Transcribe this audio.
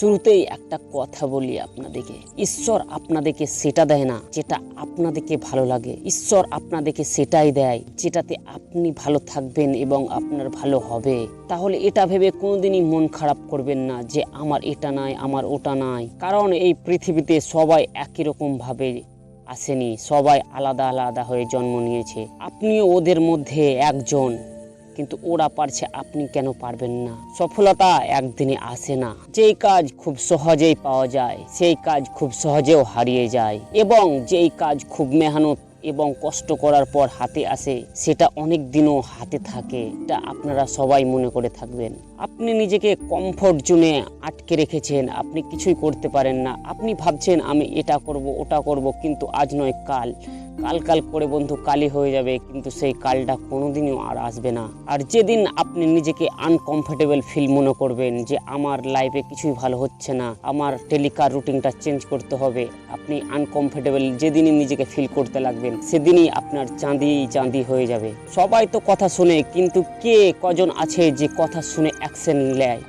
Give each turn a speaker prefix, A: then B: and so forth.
A: শুরুতেই একটা কথা বলি আপনাদেরকে। ঈশ্বর আপনাদেরকে সেটা দেয় না যেটা আপনাদেরকে ভালো লাগে। ঈশ্বর আপনাদেরকে সেটাই দেয় যেটাতে আপনি ভালো থাকবেন এবং আপনার ভালো হবে। তাহলে এটা ভেবে কোনোদিনই মন খারাপ করবেন না যে আমার এটা নাই, আমার ওটা নাই। কারণ এই পৃথিবীতে সবাই একই রকম ভাবে আসেনি, সবাই আলাদা আলাদা হয়ে জন্ম নিয়েছে। আপনিও ওদের মধ্যে একজন। কিন্তু ওরা পারছে, আপনি কেন পারবেন না? সফলতা একদিনে আসে না। যেই কাজ খুব সহজেই পাওয়া যায়, সেই কাজ খুব সহজেও হারিয়ে যায়। এবং যেই কাজ খুব মেহনত এবং কষ্ট করার পর হাতে আসে, সেটা অনেক দিনও হাতে থাকে। এটা আপনারা সবাই মনে করে থাকবেন। আপনি নিজেকে কমফোর্ট জোনে আটকে রেখেছেন, আপনি কিছুই করতে পারেন না। আপনি ভাবছেন, আমি এটা করব, ওটা করব, কিন্তু আজ নয়, কাল। কাল কাল করে বন্ধু কালই হয়ে যাবে, কিন্তু সেই কালটা কোনোদিনও আর আসবে না। আর যেদিন আপনি নিজেকে আনকমফোর্টেবল ফিল মনে করবেন যে আমার লাইফে কিছুই ভালো হচ্ছে না, আমার টেলিকার রুটিনটা চেঞ্জ করতে হবে, আপনি আনকমফোর্টেবল যেদিনই নিজেকে ফিল করতে লাগবেন, সেদিনই আপনার চাঁদি চাঁদি হয়ে যাবে। সবাই তো কথা শুনে, কিন্তু কে কজন আছে যে কথা শুনে অ্যাকশন নেয়?